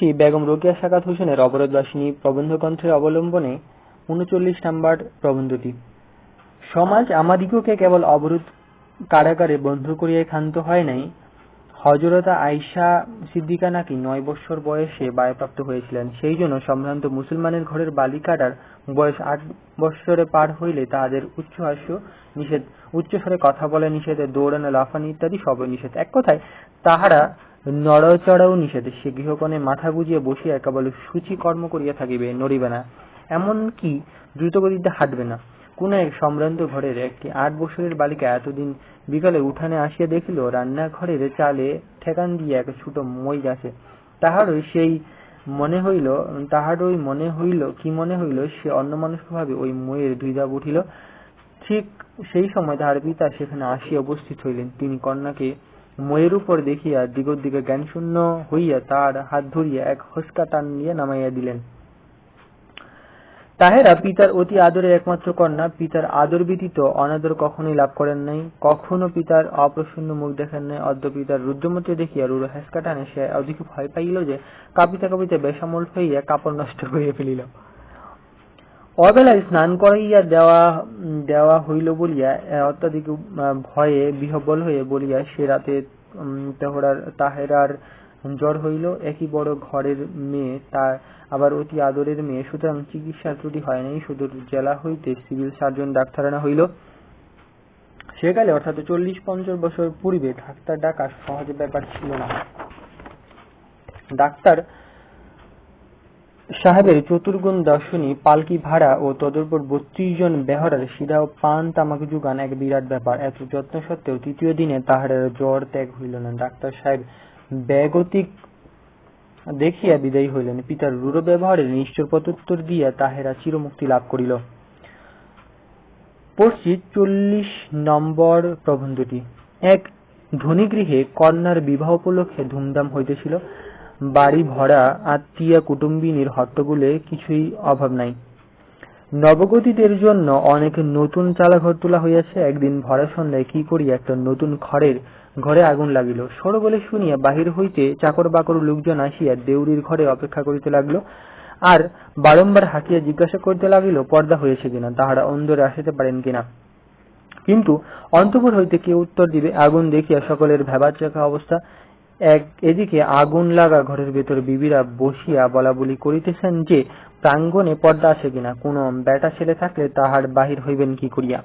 পড়ছি বেগম রোকেয়া সাকাত হোসেনের অবরোধবাসিনী প্রবন্ধগ্রন্থের অবলম্বনে উনচল্লিশ নম্বর প্রবন্ধটি। সমাজ আমাদিগকে কেবল অবরোধ কারাগারে বন্ধ করিয়া ক্ষান্ত হয় নাই হজরতা আইসা সিদ্দিকা নাকি নয় বৎসর বয়সে বায়প্রাপ্ত হয়েছিলেন। সেই জন্য সম্ভ্রান্ত মুসলমানের ঘরের বালিকাটার বয়স আট বৎসরে পার হইলে তাহাদের উচ্চহাস্য নিষেধ, উচ্চস্বরে কথা বলা নিষেধ, দৌড়ানো, লাফানি ইত্যাদি সবই নিষেধ। এক কথায়, তাহারা নড়চড়াও নিষেধ সে গৃহকোণে মাথা গুজিয়ে বসিয়া কেবল সূচি কর্ম করিয়া থাকিবে, নড়িবে না। এমনকি দ্রুতগতিতে হাঁটবে না। কোন এক সম্ভ্রান্ত ঘরের একটি আট বছরের বালিকা এতদিন বিকালে উঠানে আসিয়া দেখিল, রান্নাঘরের চালে ঠেকান দিয়া এক ছোট মই গেছে। তাহারই সেই মনে হইল, তাহারই মনে হইল, কি মনে হইল, সে অন্য অন্যমনস্কভাবে ওই মইয়ের দুই দাব উঠিল ঠিক সেই সময় তাহার পিতা সেখানে আসিয়া উপস্থিত হইলেন। তিনি কন্যাকে ময়ের উপর দেখিয়া দিগদিগে জ্ঞানশূন্য হইয়া তার হাত ধরিয়া এক হস্কা টান দিয়া নামাইয়া দিলেন। তাহেরা পিতার অতি আদরের একমাত্র কন্যা, পিতার আদর ব্যতীত অনাদর কখনোই লাভ করেন নাই, কখনো পিতার অপ্রসন্ন মুখ দেখেন নাই অদ্য পিতার রুদ্রমতি দেখিয়া রুড়ো হেসকা টানে সে অধিক ভয় পাইল যে, কাঁপিতে কাঁপিতে বেসামল হইয়া কাপড় নষ্ট করিয়া ফেলিল। অবেলায় স্নান করাইয়া দেওয়া দেওয়া হইল বলিয়া, অত্যাধিক ভয়ে বিহবল হয়ে বলিয়া সে রাতে তাহরার জ্বর হইল। একই বড় ঘরের মেয়ে তার, আবার অতি আদরের মেয়ে। সুতরাং চিকিৎসার ত্রুটি হয় নাই। সুদূর জেলা হইতে সিভিল সার্জন ডাক্তার আনা হইল সেকালে অর্থাৎ চল্লিশ পঞ্চাশ বছর পূর্বে ডাক্তার ডাকা সহজ ব্যাপার ছিল না। ডাক্তার সাহেবের চতুর্গুণ দর্শনী, পালকি ভাড়া ও তদুপর বত্রিশ জন বেহরার সিধা ও পান তামাক যোগান এক বিরাট ব্যাপার। এত যত্ন সত্ত্বেও তৃতীয় দিনে তাহার জ্বর ত্যাগ হইল না। ডাক্তার সাহেব ব্যাগতিক দেখিয়া বিদায়ী হইলেন। পিতার রূঢ় ব্যবহারের নিশ্চয় প্রত্যুত্তর দিয়া তাহেরা চিরমুক্তি লাভ করিল। পড়ছি চল্লিশ নম্বর প্রবন্ধটি। এক ধনী গৃহে কন্যার বিবাহ উপলক্ষে ধুমধাম হইতেছিল। বাড়ি ভরা আত্মীয়া কুটুম্বিনীর হট্টগোলে কিছুই অভাব নাই। নবগতিদের জন্য অনেক নতুন চালাঘর তোলা হইয়াছে। একদিন ভরা সন্ধ্যায় কি করিয়া একটা নতুন ঘরের ঘরে আগুন লাগিল। সর বলে শুনিয়া বাহির হইতে চাকর বাকর লোকজন আসিয়া দেউরির ঘরে অপেক্ষা করিতে লাগল। আর বারংবার হাঁকিয়া জিজ্ঞাসা করিতে লাগিল, পর্দা হয়েছে কিনা, তাহারা অন্দরে আসিতে পারেন কিনা। কিন্তু অন্তপুর হইতে কে উত্তর দিবে, আগুন দেখিয়া সকলের ভেবাচাকা অবস্থা। এক, এদিকে আগুন লাগা ঘরের ভেতর বিবিরা বসিয়া বলা বলি করিতেছেন যে, প্রাঙ্গণে পর্দা আছে কিনা কোন বেটা ছেলে থাকলে তাহার বাহির হইবেন কি করিয়া?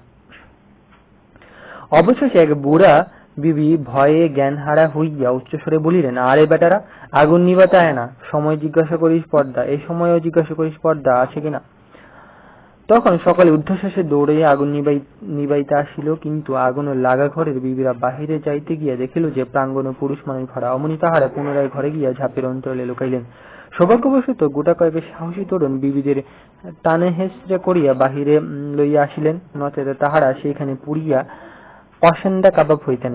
অবশেষে এক বুড়া বিবি ভয়ে জ্ঞানহারা হইয়া উচ্চস্বরে বলিলেন, আরে বেটারা আগুন নিবাতে আয় না। সময় জিজ্ঞাসা করিস পর্দা এই সময়ও জিজ্ঞাসা করিস পর্দা আছে কিনা? তখন সকালে ঊর্ধ্বশ্বাসে দৌড়াইয়া আগুন নিবাই, নিবাইতে আসিল, কিন্তু আগুন লাগা ঘরের বিবিরা বাহিরে যাইতে গিয়া দেখিল যে প্রাঙ্গণ পুরুষ মানুষ ভরা। অমনি তাহারা পুনরায় ঘরে গিয়া ঝাঁপের অন্তরালে লুকাইলেন। সৌভাগ্যবশত গোটা কয়েকের সাহসী তরুণ বিবিদের টানে হেসড়ে করিয়া বাহিরে লইয়া আসিলেন। নচেত তাহারা সেইখানে পুড়িয়া অসেন্দা কাবাব হইতেন।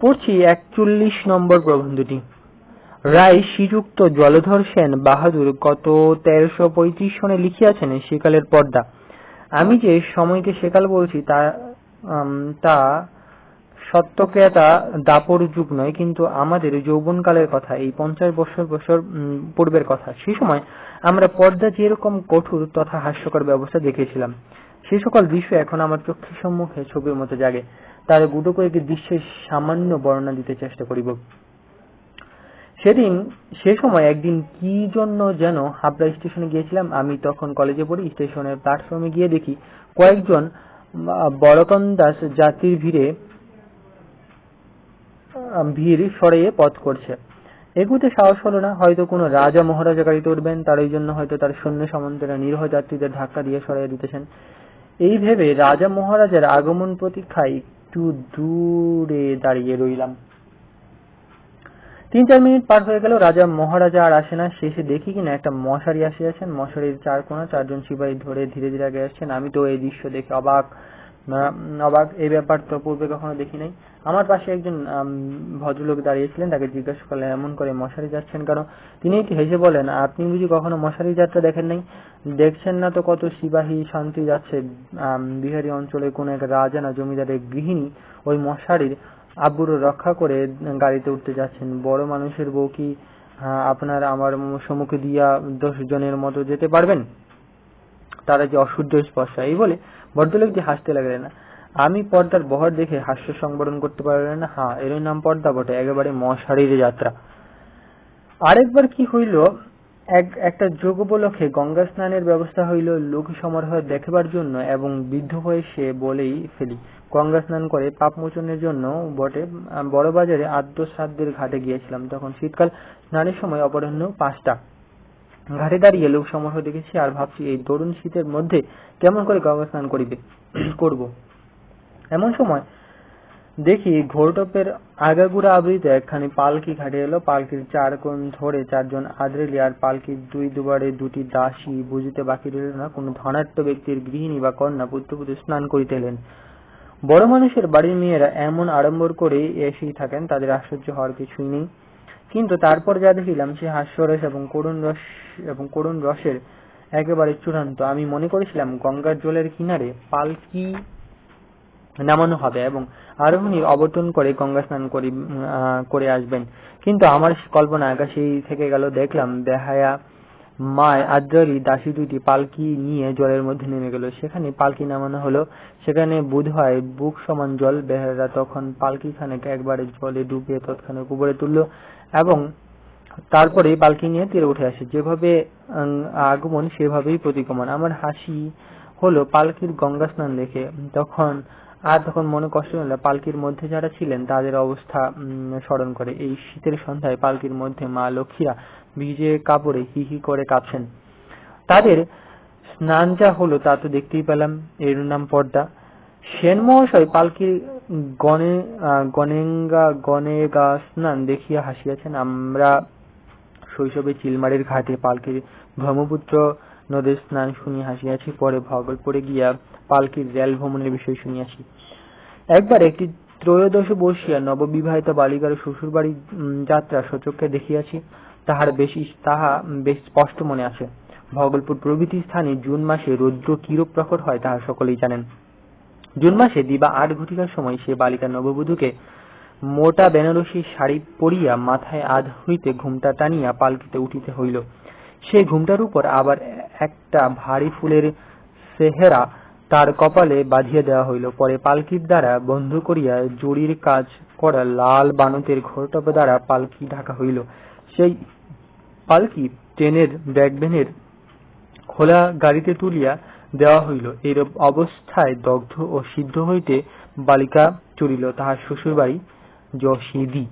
পড়ছি একচল্লিশ নম্বর প্রবন্ধটি। রায় শ্রীযুক্ত জলধর সেন বাহাদুর গত তেরোশো পঁয়ত্রিশ সনে লিখিয়াছেন সেকালের পর্দা। আমি যে সময়কে সেকাল বলছি তা তা সত্যক্রিয়াতা দাপর যুগ নয়, কিন্তু আমাদের যৌবনকালের কথা, এই পঞ্চাশ বছর বছর পূর্বের কথা সেই সময় আমরা পর্দা যেরকম কঠোর তথা হাস্যকর ব্যবস্থা দেখেছিলাম। সে সকল দৃশ্য এখন আমার চোখের সম্মুখে ছবির মতো জাগে। তার গুটো কয়েকটি দৃশ্যের সামান্য বর্ণনা দিতে চেষ্টা করিব। সেদিন, সে সময় একদিন কি জন্য যেন হাবড়া স্টেশনে গিয়েছিলাম, আমি তখন কলেজে পড়ি, স্টেশনের প্ল্যাটফর্মে গিয়ে দেখি কয়েকজন বড়কন দাস যাত্রীর ভিড়ে ভিড় সরিয়ে পথ করছে। এগুতে সাহস হলো না, হয়তো কোনো রাজা মহারাজা গাড়িতে উঠবেন তার এই জন্য হয়তো তার সৈন্য সামন্তরা নিরহ যাত্রীদের ধাক্কা দিয়ে সরাইয়া দিতেছেন। এই ভেবে রাজা মহারাজার আগমন প্রতীক্ষায় একটু দূরে দাঁড়িয়ে রইলাম। তিন চার মিনিট পার হয়ে গেল রাজা মহারাজা আর আসে না। শেষে দেখি কিনা একটা মশারি আসিয়াছেন মশারির চার কোণা চারজন সিপাহী ধরে ধীরে ধীরে আগে আসছেন। আমি তো এই দৃশ্য দেখে অবাক। অবাক এই ব্যাপার তো পূর্বে কখনো দেখি নাই। আমার পাশে একজন ভদ্রলোক দাঁড়িয়েছিলেন। তাকে জিজ্ঞাসা করলেন, এমন করে মশারি যাচ্ছেন কেন? তিনি একটু হেসে বলেন আপনি বুঝি কখনো মশারি যাত্রা দেখেন নাই? দেখছেন না তো কত সিপাহী শান্তি যাচ্ছে বিহারি অঞ্চলে কোন এক রাজা না জমিদারের গৃহিণী? ওই মশারির আব্বুর রক্ষা করে গাড়িতে উঠতে যাচ্ছেন। বড় মানুষের বউ কি আপনার আমার সম্মুখে দিয়া দশ জনের মতো যেতে পারবেন? তারা যে অশুদ্ধ স্পর্শ? এই বলে ভদ্রলোক যে হাসতে লাগলেন না। আমি পর্দার বহর দেখে হাস্য সংবরণ করতে পারলেন না। হ্যাঁ এর নাম পর্দা বটে, একেবারে মশারির যাত্রা। আরেকবার কি হইল এক একটা যোগ উপলক্ষে গঙ্গা স্নানের ব্যবস্থা হইল লোক সমারোহ দেখবার জন্য এবং বৃদ্ধ হয়ে সে বলেই ফেলি। গঙ্গা স্নান করে পাপ মোচনের জন্য বটে। আহ, বড় বাজারে আদ্য শ্রাদ্ধের ঘাটে গিয়েছিলাম। তখন শীতকাল স্নানের সময় অপরাহ্ন পাঁচটা। ঘাটে দাঁড়িয়ে লোক সমারোহ দেখেছি আর ভাবছি এই তরুণ শীতের মধ্যে কেমন করে গঙ্গা স্নান করিবে করব। এমন সময় দেখি ঘোরটপের আগাগুড়া আবৃত একখানি পালকি ঘাটে এলো। পালকির চার কোণ ধরে চারজন আদরেলি আর পালকির দুই দুবারে দুটি দাসী বুঝিতে বাকি রইল না। কোন ধনাঢ্য ব্যক্তির গৃহিণী বা কন্যা পুত্রপুত্র স্নান করিতে এলেন। বড় মানুষের বাড়ির মেয়েরা এমন আড়ম্বর করে এসেই থাকেন, তাদের আশ্চর্য হওয়ার কিছুই নেই। কিন্তু তারপর যা দেখিলাম, সে হাস্যরস এবং করুণ রস এবং করুণ রসের একেবারে চূড়ান্ত। আমি মনে করেছিলাম গঙ্গার জলের কিনারে পালকি নামানো হবে এবং আরোহণী অবতরণ করে গঙ্গা স্নান করি করে আসবেন। কিন্তু আমার কল্পনা আকাশেই থেকে গেল, দেখলাম দেহায়া মায় আদ্রারি দাসী দুটি পালকি নিয়ে জলের মধ্যে নেমে গেল। সেখানে পালকি নামানো হলো। সেখানে বোধ হয় বুক সমান জল বেহারা তখন পালকি খানেকে একবারে জলে ডুবিয়ে তৎক্ষণাৎ উপরে তুললো এবং তারপরে পালকি নিয়ে তীরে উঠে আসে। যেভাবে আগমন সেভাবেই প্রতিগমন আমার হাসি হলো পালকির গঙ্গা স্নান দেখে। তখন আর তখন মনে কষ্ট হলো পালকির মধ্যে যারা ছিলেন, তাদের অবস্থা স্মরণ করে। এই শীতের সন্ধ্যায় পালকির মধ্যে মা লক্ষ্মীরা ভিজে কাপড়ে হি হি করে কাঁপছেন। তাদের স্নান যা হলো তা তো দেখতেই পেলাম, এর নাম পর্দা। সেন মহাশয় পালকির গণে গণেঙ্গা, গণেগা স্নান দেখিয়া হাসিয়াছেন, আমরা শৈশবে চিলমারির ঘাটে পালকির ব্রহ্মপুত্র নদীর স্নান শুনিয়া হাসিয়াছি, পরে ভগলপুরে গিয়া পালকির রেল ভ্রমণের বিষয় শুনিয়াছি একবার একটি ত্রয়োদশ বর্ষীয়া নববিবাহিত বালিকার শ্বশুর বাড়ি যাত্রা সচক্ষে দেখিয়াছি। তাহার বেশি তাহা বেশ স্পষ্ট মনে আছে। ভগলপুর প্রভৃতি স্থানে জুন মাসে রৌদ্র কিরূপ প্রকট হয় তাহা সকলেই জানেন। জুন মাসে দিবা আট ঘটিকার সময় সে বালিকা নববধূকে মোটা বেনারসি শাড়ি পরিয়া মাথায় আধ হইতে ঘুমটা টানিয়া পালকিতে উঠিতে হইল। সেই ঘুমটার উপর আবার একটা ভারী ফুলের সেহেরা তার কপালে বাঁধিয়া দেওয়া হইল। পরে পালকির দ্বারা বন্ধ করিয়া জরির কাজ করা লাল বানতের ঘোরটপ দ্বারা পালকি ঢাকা হইল। সেই পালকি ট্রেনের ব্যাগভ্যানের খোলা গাড়িতে তুলিয়া দেওয়া হইল। এইরূপ অবস্থায় দগ্ধ ও সিদ্ধ হইতে বালিকা চলিল তাহার শ্বশুরবাড়ি যশিদি।